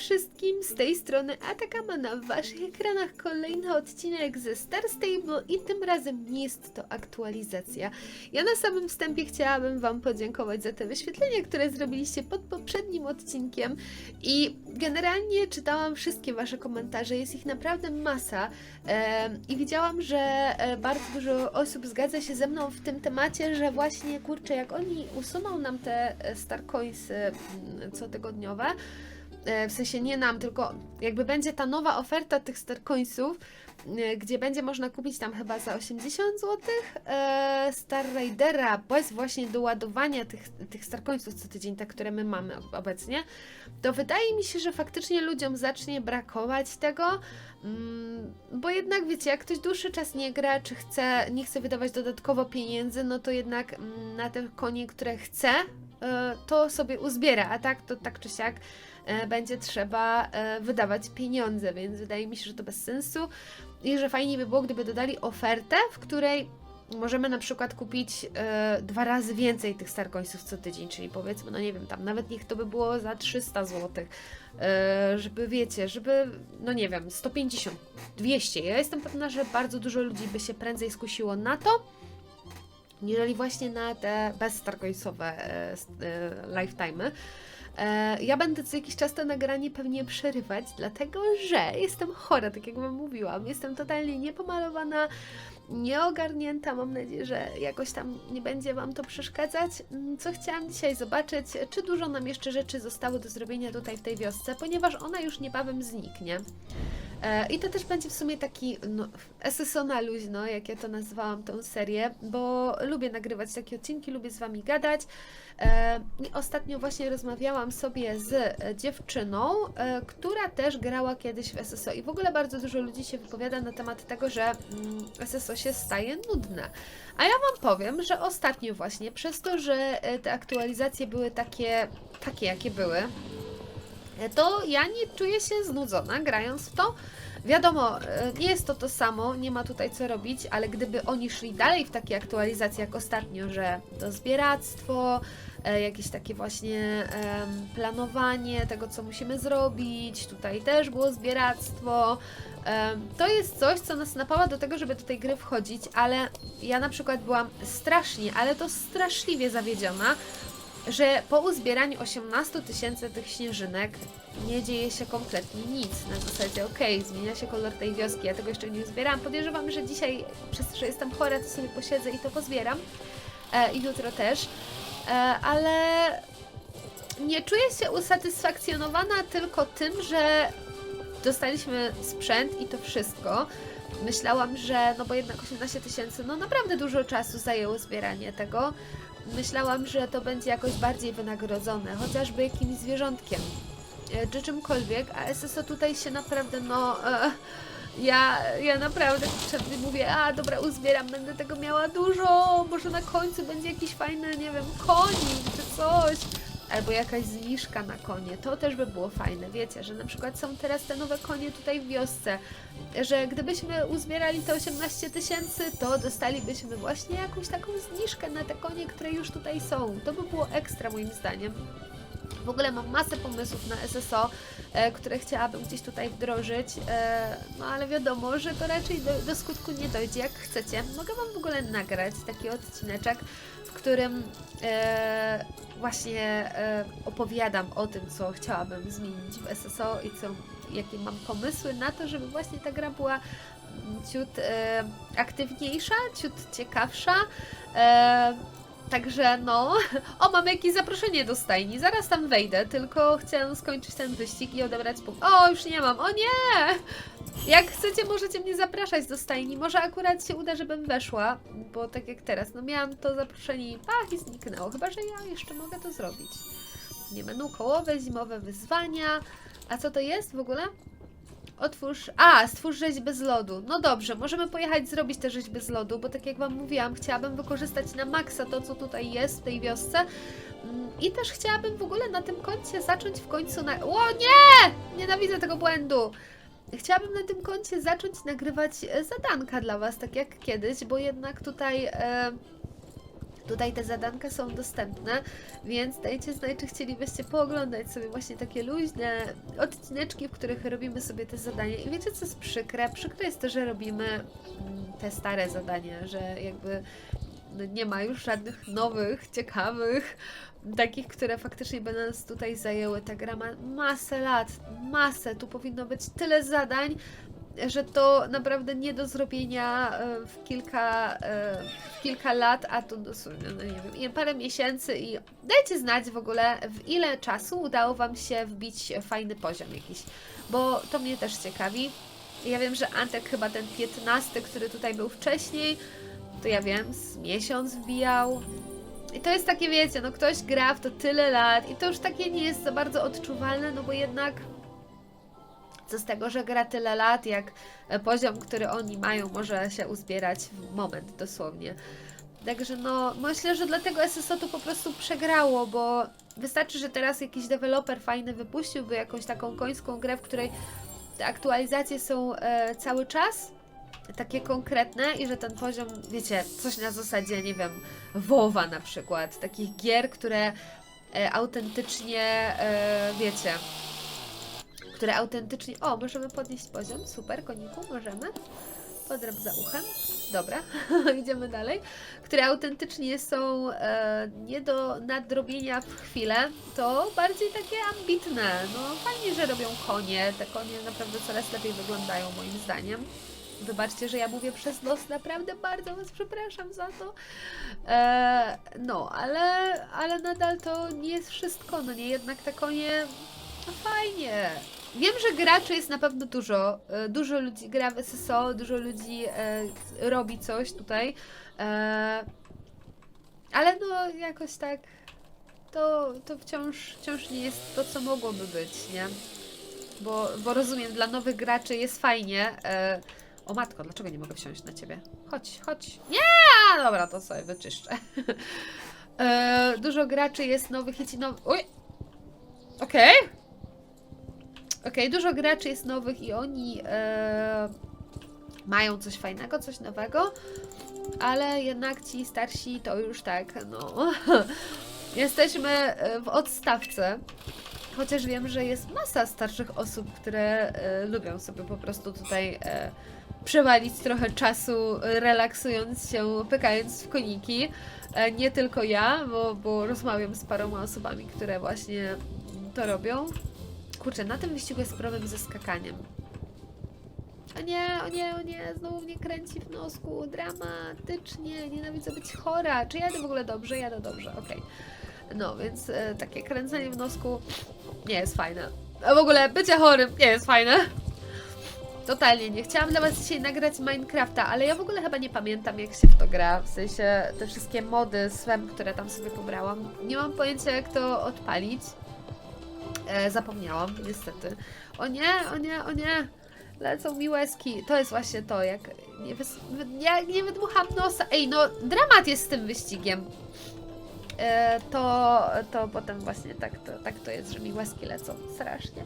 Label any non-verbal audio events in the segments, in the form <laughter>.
wszystkim, z tej strony Atakama na waszych ekranach kolejny odcinek ze Star Stable i tym razem nie jest to aktualizacja. Ja na samym wstępie chciałabym wam podziękować za te wyświetlenia, które zrobiliście pod poprzednim odcinkiem i generalnie czytałam wszystkie wasze komentarze, jest ich naprawdę masa i widziałam, że e, bardzo dużo osób zgadza się ze mną w tym temacie, że właśnie kurczę, jak oni usuną nam te e, Starcoinsy mm, cotygodniowe, w sensie nie nam, tylko jakby będzie ta nowa oferta tych Starcoinsów, e, gdzie będzie można kupić tam chyba za 80 zł e, Star Raidera bez właśnie doładowania tych, tych Starcoinsów co tydzień, te, które my mamy ob- obecnie, to wydaje mi się, że faktycznie ludziom zacznie brakować tego, mm, bo jednak wiecie, jak ktoś dłuższy czas nie gra, czy chce, nie chce wydawać dodatkowo pieniędzy, no to jednak mm, na te konie, które chce, e, to sobie uzbiera, a tak to tak czy siak e, będzie trzeba e, wydawać pieniądze, więc wydaje mi się, że to bez sensu i że fajnie by było, gdyby dodali ofertę, w której możemy na przykład kupić e, dwa razy więcej tych Starcoinsów co tydzień, czyli powiedzmy, no nie wiem, tam nawet niech to by było za 300 zł, e, żeby wiecie, żeby, no nie wiem, 150, 200. Ja jestem pewna, że bardzo dużo ludzi by się prędzej skusiło na to, niżeli właśnie na te bez Starcoinsowe e, e, lifetime'y. E, Ja będę co jakiś czas to nagranie pewnie przerywać, dlatego że jestem chora, tak jak Wam mówiłam. Jestem totalnie niepomalowana, nieogarnięta. Mam nadzieję, że jakoś tam nie będzie Wam to przeszkadzać. Mm, Co chciałam dzisiaj zobaczyć, czy dużo nam jeszcze rzeczy zostało do zrobienia tutaj w tej wiosce, ponieważ ona już niebawem zniknie. E, I to też będzie w sumie taki no, SSO na luźno, jak ja to nazwałam tą serię, bo lubię nagrywać takie odcinki, lubię z Wami gadać. E, I ostatnio właśnie rozmawiałam sobie z e, dziewczyną, która też grała kiedyś w SSO i w ogóle bardzo dużo ludzi się wypowiada na temat tego, że mm, SSO się staje nudne. A ja Wam powiem, że ostatnio właśnie przez to, że te aktualizacje były takie, takie jakie były, to ja nie czuję się znudzona grając w to. Wiadomo, e, nie jest to to samo, nie ma tutaj co robić, ale gdyby oni szli dalej w takie aktualizacje jak ostatnio, że to zbieractwo, e, jakieś takie właśnie planowanie tego, co musimy zrobić, tutaj też było zbieractwo. To jest coś, co nas napawa do tego, żeby do tej gry wchodzić, ale ja na przykład byłam strasznie, ale to straszliwie zawiedziona, że po uzbieraniu 18 tysięcy tych śnieżynek nie dzieje się kompletnie nic. Na zasadzie, okej, zmienia się kolor tej wioski, ja tego jeszcze nie uzbierałam. Podejrzewam, że dzisiaj, przez to, że jestem chora, to sobie posiedzę i to pozbieram. E, I jutro też. E, ale nie czuję się usatysfakcjonowana tylko tym, że dostaliśmy sprzęt i to wszystko. Myślałam, że, no bo jednak 18 tysięcy, no naprawdę dużo czasu zajęło zbieranie tego. Myślałam, że to będzie jakoś bardziej wynagrodzone, chociażby jakimś zwierzątkiem, e, czy czymkolwiek, a SSO tutaj się naprawdę, no... E, ja, ja naprawdę wtedy mówię, a dobra, uzbieram, będę tego miała dużo, może na końcu będzie jakiś fajny, nie wiem, konik czy coś. Albo jakaś zniżka na konie, to też by było fajne, wiecie, że na przykład są teraz te nowe konie tutaj w wiosce, że gdybyśmy uzbierali te 18 tysięcy, to dostalibyśmy właśnie jakąś taką zniżkę na te konie, które już tutaj są. To by było ekstra moim zdaniem. W ogóle mam masę pomysłów na SSO, e, które chciałabym gdzieś tutaj wdrożyć, e, no ale wiadomo, że to raczej do, do skutku nie dojdzie. Jak chcecie, mogę Wam w ogóle nagrać taki odcineczek, w którym e, właśnie e, opowiadam o tym, co chciałabym zmienić w SSO i co, jakie mam pomysły na to, żeby właśnie ta gra była mm, ciut e, aktywniejsza, ciut ciekawsza. E, Także no, <laughs> o mamy jakieś zaproszenie do stajni, zaraz tam wejdę, tylko chcę skończyć ten wyścig i odebrać punkt. O, już nie mam, o nie! Jak chcecie, możecie mnie zapraszać do stajni, może akurat się uda, żebym weszła, bo tak jak teraz, no miałam to zaproszenie i pach i zniknęło, chyba, że ja jeszcze mogę to zrobić. Nie menu kołowe, zimowe wyzwania, a co to jest w ogóle? Otwórz. A, stwórz rzeźbę z lodu. No dobrze, możemy pojechać zrobić tę rzeźbę z lodu, bo tak jak Wam mówiłam, chciałabym wykorzystać na maksa to, co tutaj jest w tej wiosce. Mm, I też chciałabym w ogóle na tym koncie zacząć w końcu na. O nie! Nienawidzę tego błędu! Chciałabym na tym koncie zacząć nagrywać e, zadanka dla Was, tak jak kiedyś, bo jednak tutaj. E, Tutaj te zadanka są dostępne, więc dajcie znać, czy chcielibyście pooglądać sobie właśnie takie luźne odcineczki, w których robimy sobie te zadania. I wiecie, co jest przykre? Przykre jest to, że robimy mm, te stare zadania, że jakby no nie ma już żadnych nowych, ciekawych, takich, które faktycznie by nas tutaj zajęły. Ta gra ma masę lat, masę, tu powinno być tyle zadań, że to naprawdę nie do zrobienia e, w kilka, e, w kilka lat, a to dosłownie, no nie wiem, parę miesięcy i dajcie znać w ogóle, w ile czasu udało Wam się wbić fajny poziom jakiś, bo to mnie też ciekawi. Ja wiem, że Antek chyba ten 15, który tutaj był wcześniej, to ja wiem, z miesiąc wbijał. I to jest takie, wiecie, no ktoś gra w to tyle lat i to już takie nie jest za bardzo odczuwalne, no bo jednak co z tego, że gra tyle lat, jak e, poziom, który oni mają, może się uzbierać w moment dosłownie. Także no, myślę, że dlatego SSO to po prostu przegrało, bo wystarczy, że teraz jakiś deweloper fajny wypuściłby jakąś taką końską grę, w której te aktualizacje są e, cały czas, takie konkretne i że ten poziom, wiecie, coś na zasadzie, nie wiem, WoWa na przykład, takich gier, które e, autentycznie, e, wiecie, które autentycznie, o, możemy podnieść poziom, super, koniku, możemy, podrap za uchem, dobra, <laughs> idziemy dalej, które autentycznie są e, nie do nadrobienia w chwilę, to bardziej takie ambitne, no fajnie, że robią konie, te konie naprawdę coraz lepiej wyglądają moim zdaniem, Wybaczcie, że ja mówię przez nos, naprawdę bardzo Was przepraszam za to. E, no, ale, ale nadal to nie jest wszystko, no nie, jednak te konie, no fajnie. Wiem, że graczy jest na pewno dużo, e, dużo ludzi gra w SSO, dużo ludzi e, robi coś tutaj, e, ale no jakoś tak, to, to wciąż, wciąż nie jest to, co mogłoby być, nie? Bo, bo rozumiem, dla nowych graczy jest fajnie, e, o matko, dlaczego nie mogę wsiąść na ciebie? Chodź, chodź. Nie! Dobra, to sobie wyczyszczę. <laughs> e, dużo graczy jest nowych i ci nowych. Uj! Okej. Okej, dużo graczy jest nowych i oni e, mają coś fajnego, coś nowego, ale jednak ci starsi to już tak, no. <laughs> Jesteśmy e, w odstawce. Chociaż wiem, że jest masa starszych osób, które e, lubią sobie po prostu tutaj e, przewalić trochę czasu, relaksując się, pykając w koniki. Nie tylko ja, bo, bo rozmawiam z paroma osobami, które właśnie to robią. Kurczę, na tym wyścigu jest problem ze skakaniem. O nie, o nie, o nie, znowu mnie kręci w nosku, dramatycznie, nienawidzę być chora. Czy jadę w ogóle dobrze? Jadę dobrze, okej. No, więc e, takie kręcenie w nosku nie jest fajne. A w ogóle bycie chorym nie jest fajne. Totalnie nie. Chciałam dla Was dzisiaj nagrać Minecrafta, ale ja w ogóle chyba nie pamiętam, jak się w to gra. W sensie te wszystkie mody, swem, które tam sobie pobrałam. Nie mam pojęcia, jak to odpalić. E, zapomniałam, niestety. O nie, o nie, o nie. Lecą mi łezki. To jest właśnie to, jak nie, wys... jak nie wydmucham nosa. Ej, no dramat jest z tym wyścigiem. E, to, to potem właśnie tak to, tak to jest, że mi łezki lecą strasznie.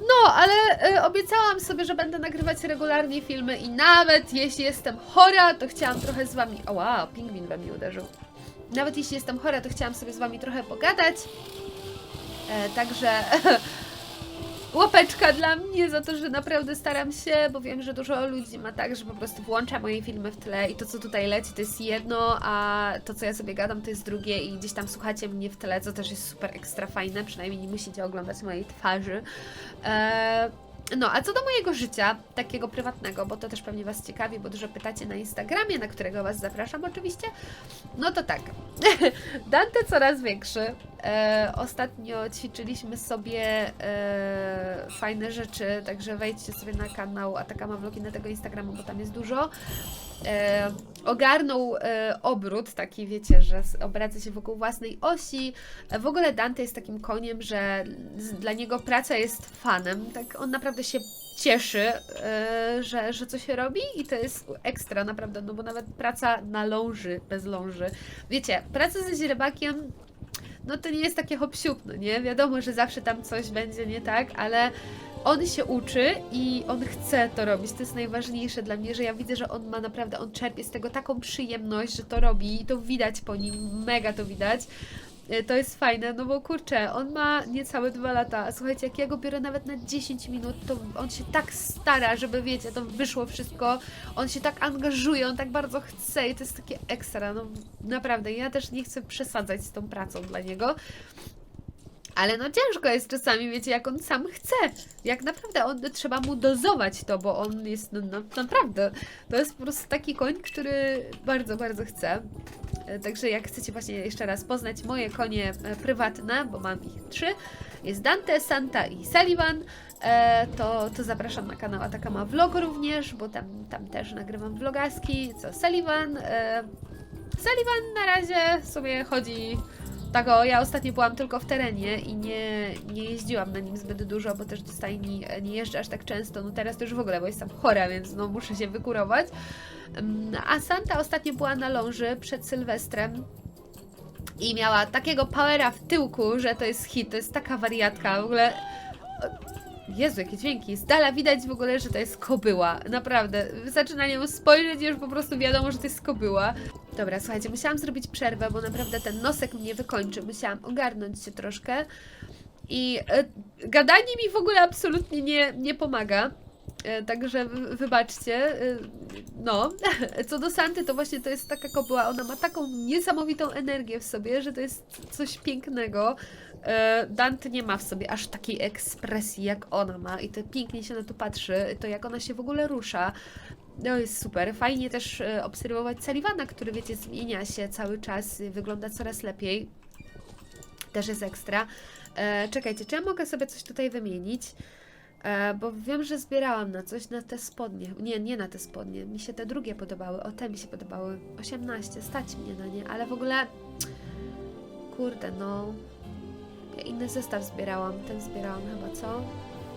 No, ale e, obiecałam sobie, że będę nagrywać regularnie filmy i nawet jeśli jestem chora, to chciałam trochę z wami. O wow, pingwin we mnie uderzył. Nawet jeśli jestem chora, to chciałam sobie z wami trochę pogadać. E, także <laughs> łapeczka dla mnie za to, że naprawdę staram się, bo wiem, że dużo ludzi ma tak, że po prostu włącza moje filmy w tle i to, co tutaj leci, to jest jedno, a to, co ja sobie gadam, to jest drugie i gdzieś tam słuchacie mnie w tle, co też jest super ekstra fajne, przynajmniej nie musicie oglądać mojej twarzy. E, no, a co do mojego życia, takiego prywatnego, bo to też pewnie Was ciekawi, bo dużo pytacie na Instagramie, na którego Was zapraszam oczywiście, no to tak. <laughs> Dante coraz większy. E, ostatnio ćwiczyliśmy sobie e, fajne rzeczy, także wejdźcie sobie na kanał Atakama Vlogi na tego Instagramu, bo tam jest dużo. E, ogarnął e, obrót, taki wiecie, że obraca się wokół własnej osi. E, w ogóle Dante jest takim koniem, że dla niego praca jest fanem. Tak on naprawdę się cieszy, e, że, że coś robi i to jest ekstra naprawdę, no bo nawet praca na ląży, bez ląży. Wiecie, praca ze źrebakiem no to nie jest takie hop no nie? Wiadomo, że zawsze tam coś będzie nie tak, ale on się uczy i on chce to robić. To jest najważniejsze dla mnie, że ja widzę, że on ma naprawdę, on czerpie z tego taką przyjemność, że to robi i to widać po nim, mega to widać. E, To jest fajne, no bo kurczę, on ma niecałe dwa lata. A Słuchajcie, jak ja go biorę nawet na 10 minut, to on się tak stara, żeby wiecie, to wyszło wszystko. On się tak angażuje, on tak bardzo chce i to jest takie ekstra. No naprawdę, ja też nie chcę przesadzać z tą pracą dla niego. Ale no ciężko jest czasami, wiecie, jak on sam chce. Jak naprawdę on, trzeba mu dozować to, bo on jest no, no, naprawdę. To jest po prostu taki koń, który bardzo, bardzo chce. E, Także jak chcecie właśnie jeszcze raz poznać moje konie e, prywatne, bo mam ich trzy, jest Dante, Santa i Sullivan, e, to, to zapraszam na kanał Atakama Vlog również, bo tam, tam też nagrywam vlogaski, co Sullivan. Sullivan na razie sobie chodzi tak o, ja ostatnio byłam tylko w terenie i nie, nie jeździłam na nim zbyt dużo, bo też do stajni nie jeżdżę aż tak często, no teraz już w ogóle, bo jestem chora, więc no muszę się wykurować. Mm, A Santa ostatnio była na ląży przed Sylwestrem i miała takiego powera w tyłku, że to jest hit, to jest taka wariatka, w ogóle... Jezu, jakie dźwięki. Z dala widać w ogóle, że to jest kobyła. Naprawdę. Wystarczy na nią spojrzeć i już po prostu wiadomo, że to jest kobyła. Dobra, słuchajcie, musiałam zrobić przerwę, bo naprawdę ten nosek mnie wykończy. Musiałam ogarnąć się troszkę. I e, gadanie mi w ogóle absolutnie nie, nie pomaga. E, także wy- wybaczcie. E, no, <laughs> co do Santy, to właśnie to jest taka kobyła. Ona ma taką niesamowitą energię w sobie, że to jest coś pięknego. E, Dante nie ma w sobie aż takiej ekspresji, jak ona ma, i to pięknie się na to patrzy, to jak ona się w ogóle rusza. No jest super. Fajnie też obserwować Sullivana, który wiecie, zmienia się cały czas, wygląda coraz lepiej. Też jest ekstra. Czekajcie, czy ja mogę sobie coś tutaj wymienić? E, bo wiem, że zbierałam na coś, na te spodnie. Nie, nie na te spodnie. Mi się te drugie podobały. O, te mi się podobały. 18, stać mnie na nie, ale w ogóle. Kurde, no. Ja inny zestaw zbierałam. Ten zbierałam chyba, co?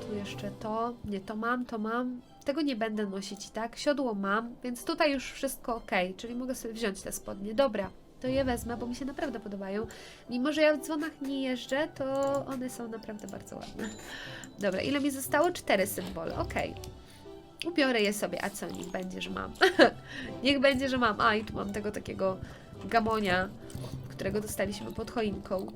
Tu jeszcze to. Nie, to mam, to mam. Tego nie będę nosić, tak? Siodło mam, więc tutaj już wszystko ok, czyli mogę sobie wziąć te spodnie. Dobra, to je wezmę, bo mi się naprawdę podobają. Mimo, że ja w dzwonach nie jeżdżę, to one są naprawdę bardzo ładne. Dobra, ile mi zostało? Cztery symbole, ok. Ubiorę je sobie, a co, niech będzie, że mam. <laughs> niech będzie, że mam. A, i tu mam tego takiego gamonia, którego dostaliśmy pod choinką.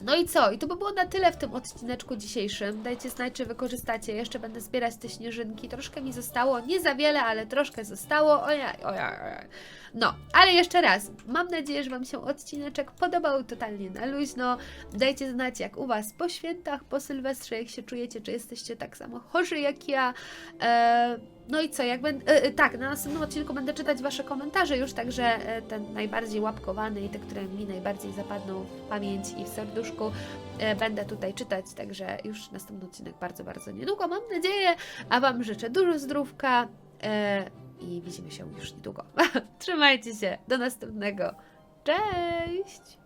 No i co? I to by było na tyle w tym odcineczku dzisiejszym. Dajcie znać, czy wykorzystacie. Jeszcze będę zbierać te śnieżynki. Troszkę mi zostało. Nie za wiele, ale troszkę zostało. Ojej, ojej, ojej. No, ale jeszcze raz. Mam nadzieję, że Wam się odcineczek podobał totalnie na luźno. Dajcie znać, jak u Was po świętach, po Sylwestrze, jak się czujecie, czy jesteście tak samo chorzy jak ja. E, no i co, jak będę. E, e, tak, na następnym odcinku będę czytać Wasze komentarze już, także e, ten najbardziej łapkowany i te, które mi najbardziej zapadną w pamięć i w serduszku, będę tutaj czytać, także już następny odcinek bardzo, bardzo niedługo, mam nadzieję. A Wam życzę dużo zdrówka i widzimy się już niedługo. <laughs> Trzymajcie się, do następnego. Cześć!